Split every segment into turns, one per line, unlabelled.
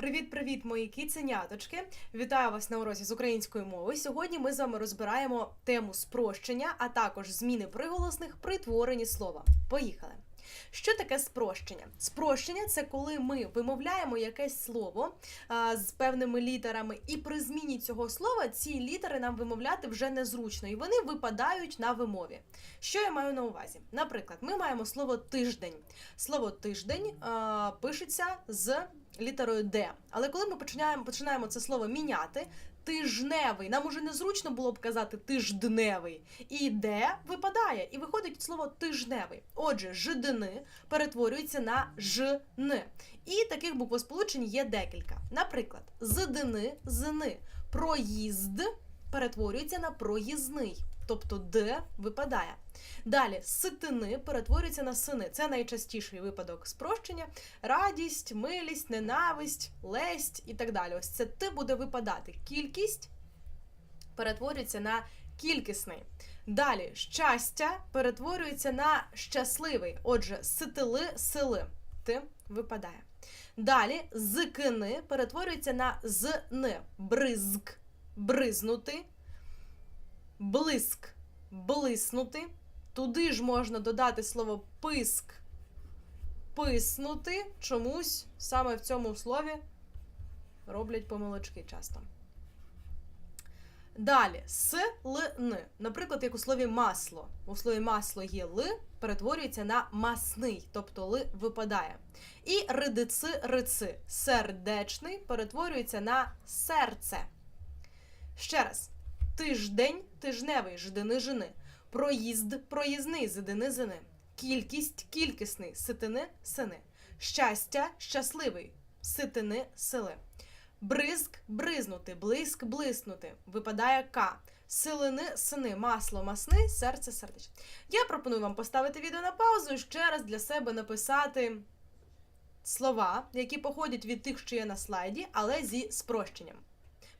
Привіт-привіт, мої кіценяточки! Вітаю вас на уроці з української мови. Сьогодні ми з вами розбираємо тему спрощення, а також зміни приголосних при творенні слова. Поїхали! Що таке спрощення? Спрощення це коли ми вимовляємо якесь слово а, з певними літерами, і при зміні цього слова ці літери нам вимовляти вже незручно, і вони випадають на вимові. Що я маю на увазі? Наприклад, ми маємо слово тиждень. Слово тиждень а, пишеться з літерою Д. Але коли ми починаємо, починаємо це слово міняти, тижневий, нам уже незручно було б казати тиждневий. І Д випадає, і виходить слово тижневий. Отже, жидини перетворюється на жн. І таких буквосполучень є декілька. Наприклад, зидини, зини, проїзд перетворюється на проїзний. Тобто Д випадає. Далі ситини перетворюються на сини. Це найчастіший випадок спрощення. Радість, милість, ненависть, лесть і так далі. Ось це Т буде випадати. Кількість перетворюється на кількісний. Далі щастя перетворюється на щасливий. Отже, ситили, сили. Т випадає. Далі зикини перетворюється на зни. Бризк, бризнути, блиск, блиснути. Туди ж можна додати слово писк, писнути. Чомусь саме в цьому слові роблять помилочки часто. Далі с, л, н. Наприклад, як у слові масло. У слові масло є ли, перетворюється на масний, тобто ли випадає. І ридици, рици. Сердечний перетворюється на серце. Ще раз. Тиждень, тижневий, ждини, жини. Проїзд, проїзний, зидини, зини. Кількість, кількісний, ситини, сини. Щастя, щасливий, ситини, сили. Бризк, бризнути, блиск, блиснути. Випадає К. Силини, сини, масло, масни, серце, сердечне. Я пропоную вам поставити відео на паузу і ще раз для себе написати слова, які походять від тих, що є на слайді, але зі спрощенням.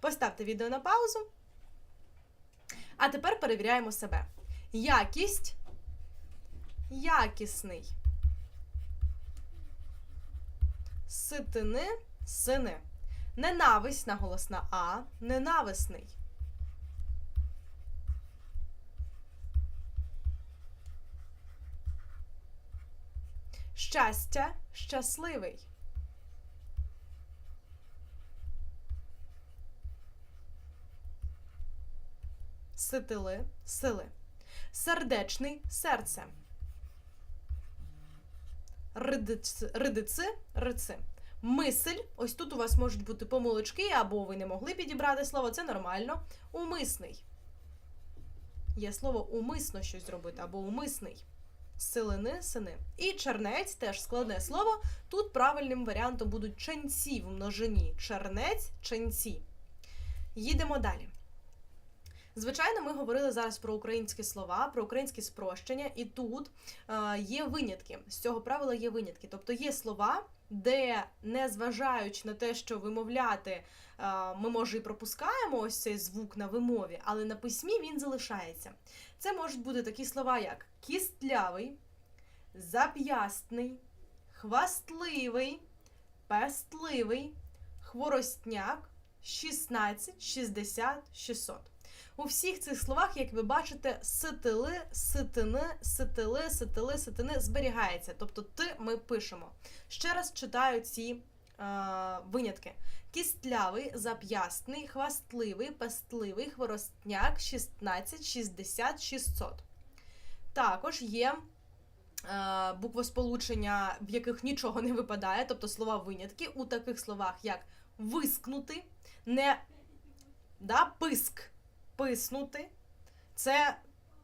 Поставте відео на паузу. А тепер перевіряємо себе. Якість. Якісний. Ситини, сини. Ненависть наголосна А. Ненависний. Щастя, щасливий. Ситили, сили. Сердечний серце. Ридици, ридици, рици. Мисль. Ось тут у вас можуть бути помилочки, або ви не могли підібрати слово, це нормально. Умисний. Є слово умисно щось зробити, або умисний. Силини, сини. І чернець теж складне слово. Тут правильним варіантом будуть ченці в множині. Чернець, ченці. Їдемо далі. Звичайно, ми говорили зараз про українські слова, про українські спрощення, і тут е, є винятки. З цього правила є винятки. Тобто є слова, де, незважаючи на те, що вимовляти, е, ми може і пропускаємо ось цей звук на вимові, але на письмі він залишається. Це можуть бути такі слова, як кістлявий, зап'ястний, хвастливий, пестливий, хворостняк, 16, 60, 600. У всіх цих словах, як ви бачите, ситили, ситини, ситили, ситили, ситини зберігається. Тобто ти ми пишемо. Ще раз читаю ці е, винятки: кістлявий, зап'ястний, хвастливий, пестливий, хворостняк, 16, 60, 600. Також є. е, Буквосполучення, в яких нічого не випадає, тобто слова винятки, у таких словах, як вискнути, не да, писк, писнути це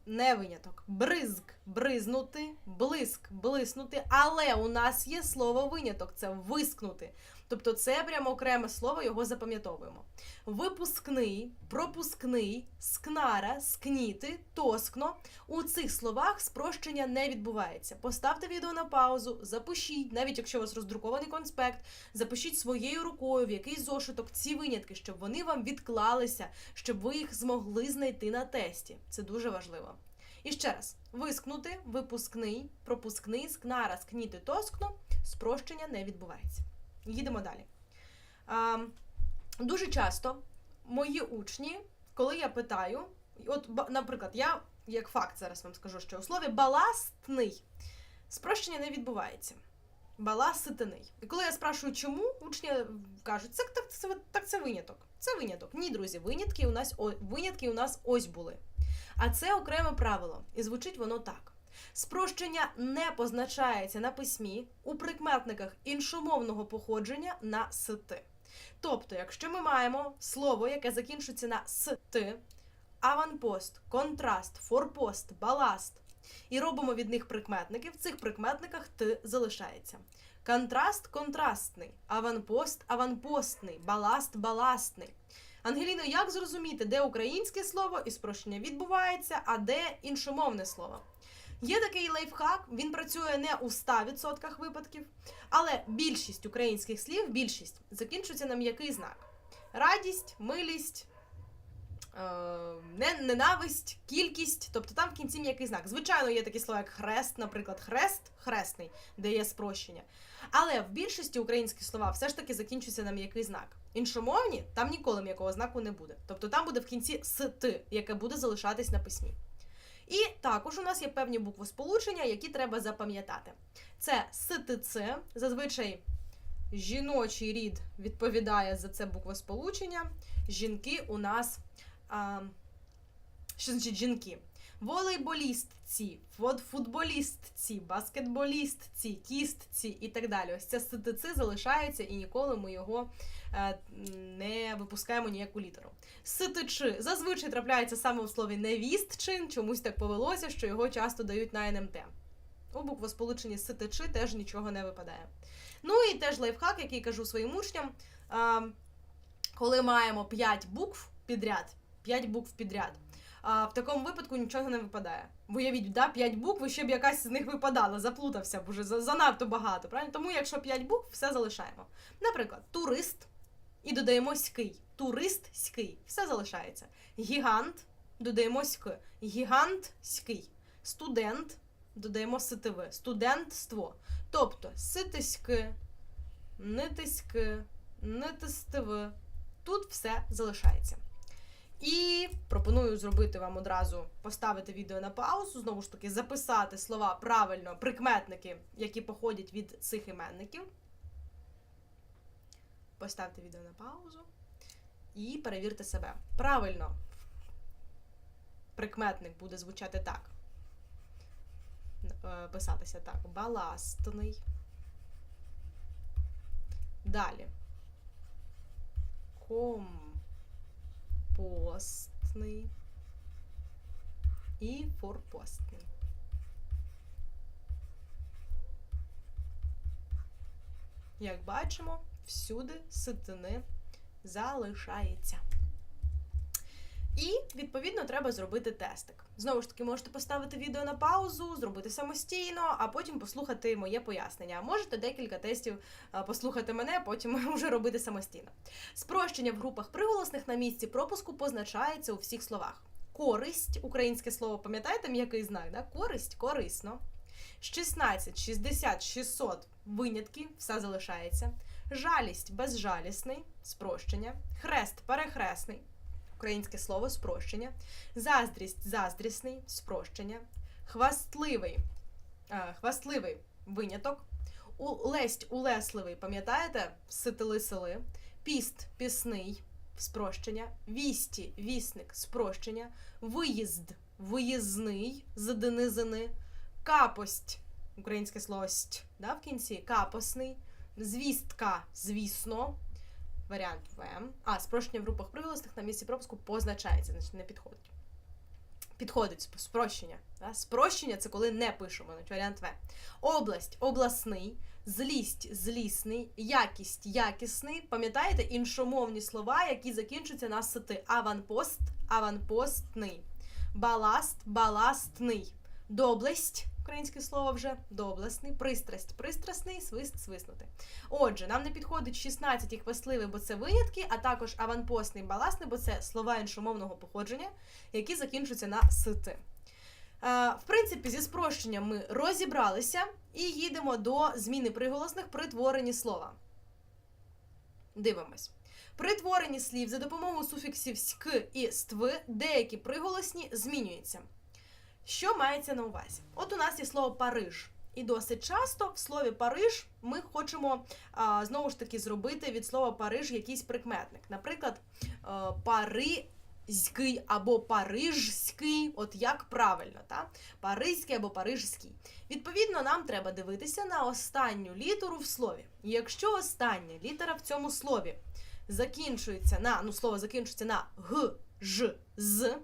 не виняток. Бризк, бризнути, блиск, блиснути. Але у нас є слово виняток це вискнути. Тобто це прямо окреме слово, його запам'ятовуємо. Випускний, пропускний, скнара, скніти, тоскно. У цих словах спрощення не відбувається. Поставте відео на паузу, запишіть, навіть якщо у вас роздрукований конспект, запишіть своєю рукою в якийсь зошиток ці винятки, щоб вони вам відклалися, щоб ви їх змогли знайти на тесті. Це дуже важливо. І ще раз: вискнути, випускний, пропускний, скнара, скніти, тоскно, спрощення не відбувається. Їдемо далі. А, дуже часто мої учні, коли я питаю, от, наприклад, я як факт зараз вам скажу, що у слові баластний спрощення не відбувається. Баласитиний. І коли я спрашую, чому, учні кажуть, це так, це, так це виняток. Це виняток. Ні, друзі, винятки у нас о, винятки у нас ось були. А це окреме правило, і звучить воно так. Спрощення не позначається на письмі у прикметниках іншомовного походження на сити. Тобто, якщо ми маємо слово, яке закінчується на сти, аванпост, контраст, форпост, баласт, і робимо від них прикметники, в цих прикметниках т залишається. Контраст контрастний, аванпост аванпостний, баласт баластний. Ангеліно, як зрозуміти, де українське слово і спрощення відбувається, а де іншомовне слово? Є такий лайфхак, він працює не у 100% випадків, але більшість українських слів, більшість закінчується на м'який знак: радість, милість, е, ненависть, кількість, тобто там в кінці м'який знак. Звичайно, є такі слова, як хрест, наприклад, хрест, хресний, де є спрощення. Але в більшості українські слова все ж таки закінчуються на м'який знак. Іншомовні там ніколи м'якого знаку не буде. Тобто там буде в кінці ст, яке буде залишатись на письмі. І також у нас є певні буквосполучення, які треба запам'ятати. Це СТЦ, зазвичай жіночий рід відповідає за це буквосполучення. Жінки у нас. А, що значить жінки? Волейболістці, фут- футболістці, баскетболістці, кістці і так далі. Ось це СТЦ залишається і ніколи ми його е, не випускаємо ніяку літеру. Ситичи зазвичай трапляється саме у слові невістчин, чомусь так повелося, що його часто дають на НМТ. У буквосполученні ситичи теж нічого не випадає. Ну і теж лайфхак, який кажу своїм учням. А, коли маємо 5 букв підряд, 5 букв підряд, а, в такому випадку нічого не випадає. Уявіть, да, 5 букв, і ще б якась з них випадала, заплутався б уже занадто багато. Правильно? Тому якщо 5 букв, все залишаємо. Наприклад, турист і додаємо ський. Турист ський. Все залишається. Гігант додаємо ськ. Гігант ський. Студент додаємо ситиве. Студентство. Тобто ситиськи, нитиськи, нитистиве. Тут все залишається. І пропоную зробити вам одразу поставити відео на паузу, знову ж таки, записати слова правильно, прикметники, які походять від цих іменників. Поставте відео на паузу і перевірте себе. Правильно, прикметник буде звучати так. Е, Писатися так. Баластний. Далі. Компостний. І форпостний. Як бачимо, всюди ситини залишається. І, відповідно, треба зробити тестик. Знову ж таки, можете поставити відео на паузу, зробити самостійно, а потім послухати моє пояснення. Можете декілька тестів послухати мене, потім вже робити самостійно. Спрощення в групах приголосних на місці пропуску позначається у всіх словах. Користь, українське слово, пам'ятаєте, м'який знак, да? користь, корисно. 16, 60, 600 винятки, все залишається. Жалість безжалісний, спрощення. Хрест перехресний, українське слово спрощення. Заздрість заздрісний, спрощення. Хвастливий, е, хвастливий виняток. Лесть улесливий, пам'ятаєте? Ситили сели. Піст пісний, спрощення. Вісті вісник, спрощення. Виїзд виїзний, задинизини. Капость, українське слово сть, да, в кінці, капосний. Звістка, звісно, варіант В. А, спрощення в групах приголосних на місці пропуску позначається, значить не підходить. Підходить спрощення. Да? Спрощення це коли не пишемо, значить варіант В. Область обласний, злість злісний, якість якісний. Пам'ятаєте іншомовні слова, які закінчуються на сити. Аванпост, аванпостний. Баласт, баластний. Доблесть, українське слово вже доблесний, пристрасть, пристрасний, свист, свиснути. Отже, нам не підходить 16 і хвастливий, бо це винятки, а також аванпостний баласний, бо це слова іншомовного походження, які закінчуються на сити. Е, В принципі, зі спрощенням ми розібралися і їдемо до зміни приголосних при творенні слова. Дивимось. При творенні слів за допомогою суфіксів ськ і ств деякі приголосні змінюються. Що мається на увазі? От у нас є слово Париж. І досить часто в слові Париж ми хочемо а, знову ж таки зробити від слова Париж якийсь прикметник. Наприклад, паризький або парижський, от як правильно, та? паризький або парижський. Відповідно, нам треба дивитися на останню літеру в слові. І Якщо остання літера в цьому слові закінчується на ну, слово закінчується на г, ж, з,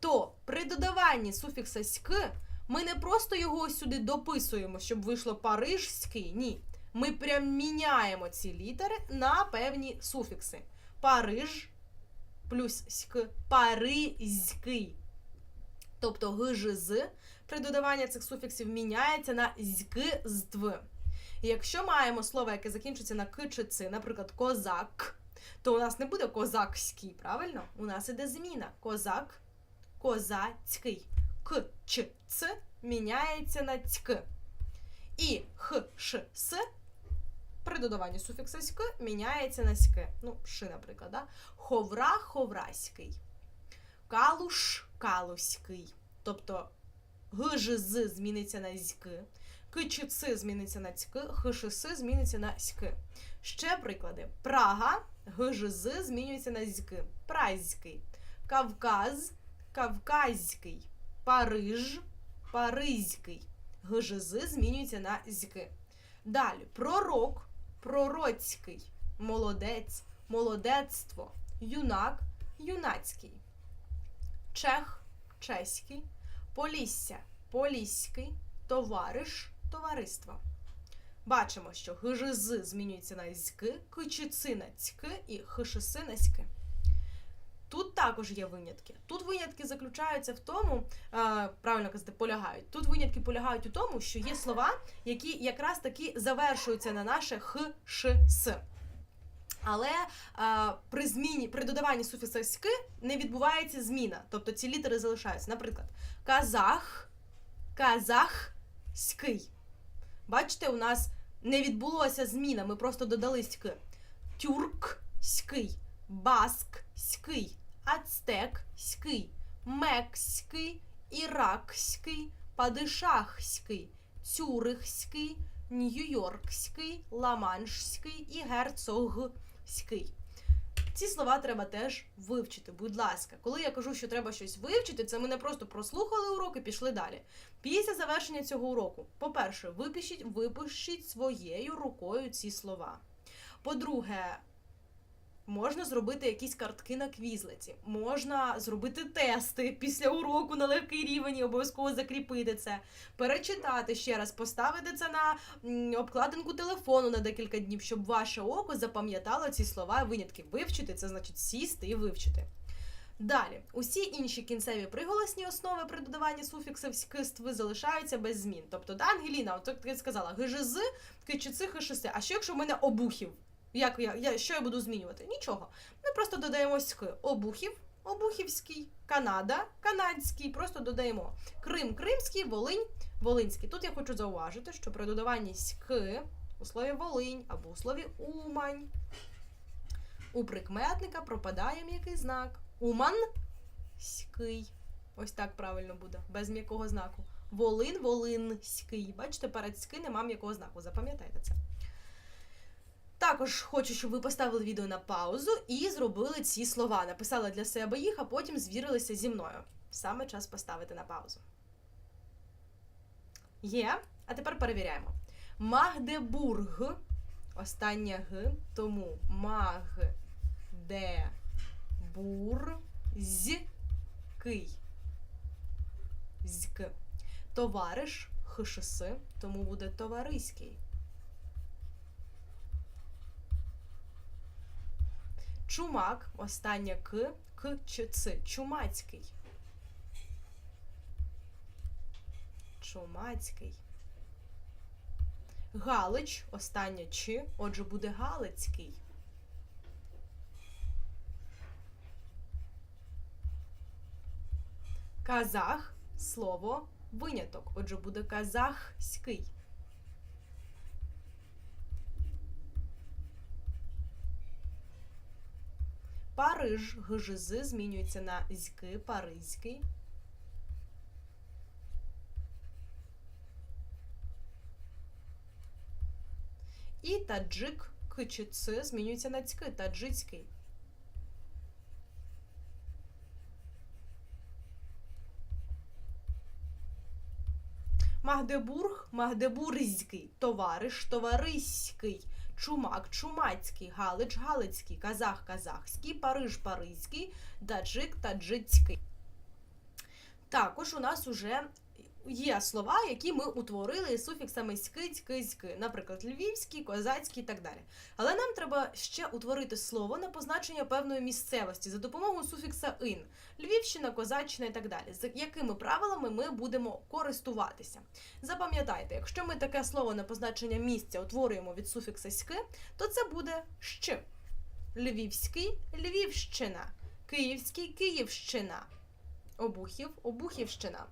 то при додаванні суфікса ськ ми не просто його сюди дописуємо, щоб вийшло парижський. Ні. Ми прям міняємо ці літери на певні суфікси. Париж плюс ськ, паризький. Тобто г, ж, з при додаванні цих суфіксів міняється на зьк з тв. Якщо маємо слово, яке закінчується на к чи ц, наприклад, козак, то у нас не буде козакський, правильно? У нас іде зміна. Козак, козацький. К, ч, ц міняється на цьк. І х, ш, с при додаванні суфікса ськ міняється на ськ. Ну, ши, наприклад, да? Ховра, ховраський. Калуш, калуський. Тобто г, ж, з зміниться на зьк. К, ч, ц зміниться на цьк, х, ш, с зміниться на ськ. Ще приклади. Прага, г, ж, з змінюється на зьк. Празький. Кавказ, кавказький. Париж, паризький. Г, ж, з змінюється на зьк. Далі. Пророк, пророцький. Молодець, молодецтво. Юнак, юнацький. Чех, чеський. Полісся, поліський. Товариш, товариство. Бачимо, що ГЖЗ змінюється на зьк, кичици на цьк і хшси на ськи. Тут також є винятки. Тут винятки заключаються в тому, е, правильно казати, полягають. Тут винятки полягають у тому, що є слова, які якраз таки завершуються на наше х, ш, с. Але е, при зміні, при додаванні суфікса ськ не відбувається зміна. Тобто ці літери залишаються. Наприклад, казах, казахський. Бачите, у нас не відбулося зміна, ми просто додали ськ. Тюркський, баскський, ацтекський, мекський, іракський, падишахський, цюрихський, нью-йоркський, ламаншський і герцогський. Ці слова треба теж вивчити, будь ласка. Коли я кажу, що треба щось вивчити, це ми не просто прослухали урок і пішли далі. Після завершення цього уроку, по-перше, випишіть, випишіть своєю рукою ці слова. По-друге, можна зробити якісь картки на квізлеті, можна зробити тести після уроку на легкий рівень і обов'язково закріпити це, перечитати ще раз, поставити це на обкладинку телефону на декілька днів, щоб ваше око запам'ятало ці слова винятки. Вивчити це значить сісти і вивчити. Далі, усі інші кінцеві приголосні основи при додаванні суфіксів скистви залишаються без змін. Тобто, да, Ангеліна, от ти сказала, гжз, кичици, хшси. А що якщо в мене обухів? Як я, я, що я буду змінювати? Нічого. Ми просто додаємо. Обухів, обухівський, Канада, канадський. Просто додаємо Крим, кримський, Волинь, волинський. Тут я хочу зауважити, що при додаванні ськ у слові Волинь або у слові Умань у прикметника пропадає м'який знак. Уман ський. Ось так правильно буде, без м'якого знаку. Волин, волинський. Бачите, перед ськи нема м'якого знаку. Запам'ятайте це. Також хочу, щоб ви поставили відео на паузу і зробили ці слова. Написали для себе їх, а потім звірилися зі мною. Саме час поставити на паузу. Є. А тепер перевіряємо. Магдебург. Останнє г, тому Магдебурзький. Зьк. Товариш хшс, тому буде товариський. Чумак, останнє к, к ч ц. Чумацький. Чумацький. Галич, останнє ч, отже, буде Галицький. Казах слово виняток, отже, буде казахський. Париж, гжз змінюється на зьки, паризький. І таджик, к змінюється на цьки, таджицький. Магдебург, Магдебурзький, товариш, товариський, чумак, чумацький, галич, галицький, казах, казахський, Париж, паризький, таджик, таджицький. Також у нас уже є слова, які ми утворили із суфіксами ськи, цьки, зьки, наприклад, львівський, козацький і так далі. Але нам треба ще утворити слово на позначення певної місцевості за допомогою суфікса ин. Львівщина, Козаччина і так далі. З якими правилами ми будемо користуватися? Запам'ятайте, якщо ми таке слово на позначення місця утворюємо від суфікса ськи, то це буде щ. Львівський Львівщина, Київський Київщина, Обухів Обухівщина.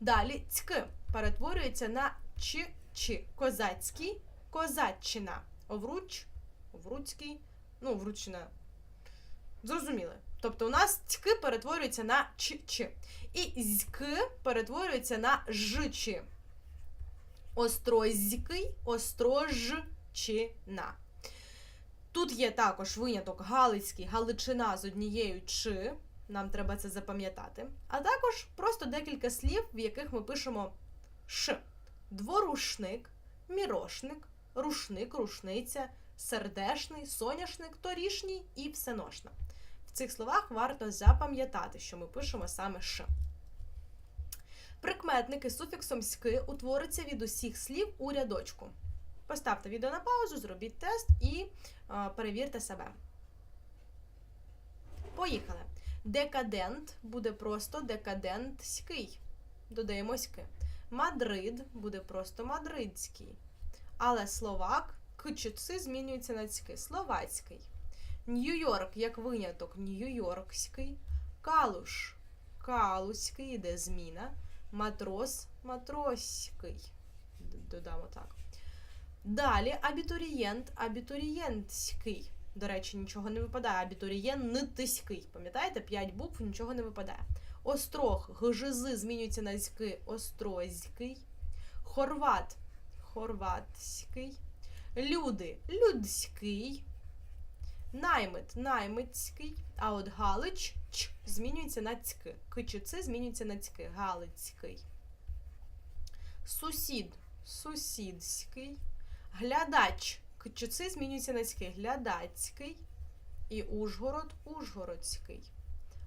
Далі цьки перетворюється на ч чи козацький козаччина. Овруч, Овруцький, ну, Овруччина. Зрозуміли. Тобто у нас цьки перетворюється на ч ч. І зьки перетворюється на жчи. Острозький, острожчина. Тут є також виняток Галицький, Галичина з однією чи. Нам треба це запам'ятати. А також просто декілька слів, в яких ми пишемо ш. Дворушник, мірошник, рушник, рушниця, сердешний, соняшник, торішній і всеношна. В цих словах варто запам'ятати, що ми пишемо саме ш. Прикметники з суфіксом ськи утворяться від усіх слів у рядочку. Поставте відео на паузу, зробіть тест і е, перевірте себе. Поїхали. Декадент буде просто декадентський. Додаємо ськи. Мадрид буде просто мадридський. Але словак к чи ци змінюється на цьки. Словацький. Нью-Йорк, як виняток, Нью-Йоркський. Калуш калуський, іде зміна. Матрос матроський. Додамо так. Далі абітурієнт абітурієнтський. До речі, нічого не випадає. Абітурієнтський. Пам'ятаєте? П'ять букв, нічого не випадає. Острог, гжзи змінюється на зьки, острозький. Хорват, хорватський. Люди, людський. Наймит, наймитський. А от Галич ч, змінюється на цьки. К змінюється на цьки. Галицький. Сусід, сусідський. Глядач. К чи ци змінюється на цьки. Глядацький. І Ужгород, Ужгородський.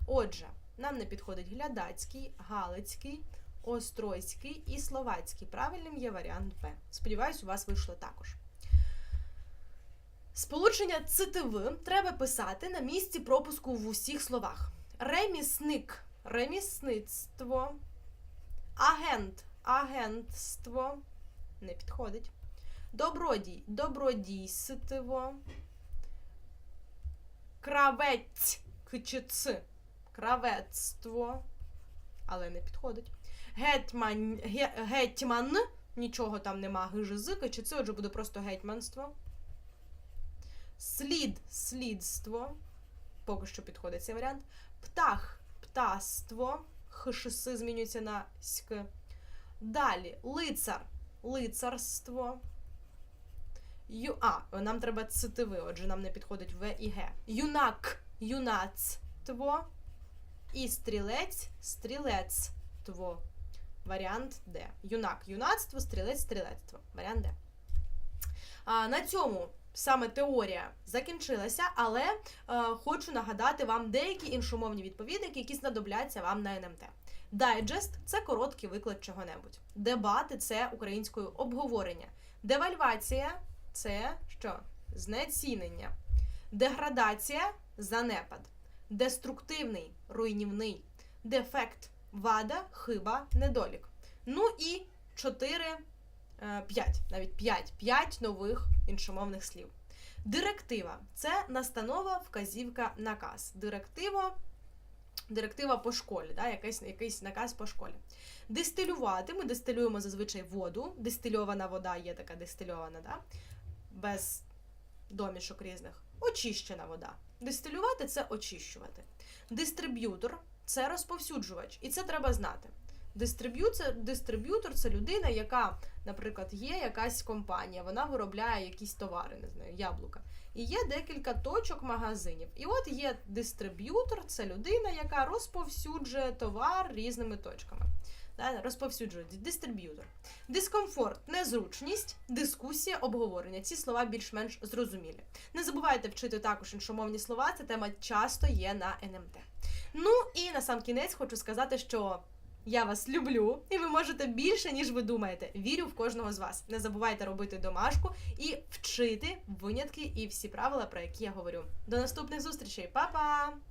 Отже, нам не підходить глядацький, галицький, острозький і словацький. Правильним є варіант Б. Сподіваюсь, у вас вийшло також. Сполучення цитиви треба писати на місці пропуску в усіх словах. Ремісник ремісництво. Агент агентство. Не підходить. Добродій добродійство. Кравець. Кравецтво. Але не підходить. Гетьман, ге, гетьман. Нічого там нема гижи чи це отже буде просто гетьманство. Слід слідство. Поки що підходить цей варіант. Птах птаство. Хшси змінюється на ськ. Далі лицар лицарство. А, нам треба цитиви, отже, нам не підходить В і Г. Юнак юнацтво. І стрілець стрілецтво. Варіант Д. Юнак юнацтво, стрілець стрілецтво. Варіант Д. А, на цьому саме теорія закінчилася, але е, хочу нагадати вам деякі іншомовні відповідники, які знадобляться вам на НМТ. Дайджест це короткий виклад чого-небудь. Дебати це українською обговорення. Девальвація це що? Знецінення. Деградація занепад. Деструктивний, руйнівний. Дефект, вада, хиба, недолік. Ну і 4, 5, навіть 5, 5 нових іншомовних слів. Директива це настанова, вказівка, наказ. Директива директива по школі, да, якийсь, якийсь наказ по школі. Дистилювати. Ми дистилюємо зазвичай воду. Дистильована вода є така дистильована, да, без домішок різних. очищена вода. Дистилювати це очищувати. Дистриб'ютор це розповсюджувач, і це треба знати. Дистриб'ютор, це людина, яка, наприклад, є якась компанія, вона виробляє якісь товари, не знаю, яблука. І є декілька точок магазинів. І от є дистриб'ютор, це людина, яка розповсюджує товар різними точками. Да, Розповсюджує дистриб'ютор. Дискомфорт, незручність, дискусія, обговорення. Ці слова більш-менш зрозумілі. Не забувайте вчити також іншомовні слова. Ця тема часто є на НМТ. Ну і на сам кінець хочу сказати, що я вас люблю, і ви можете більше, ніж ви думаєте. Вірю в кожного з вас. Не забувайте робити домашку і вчити винятки і всі правила, про які я говорю. До наступних зустрічей, Па-па!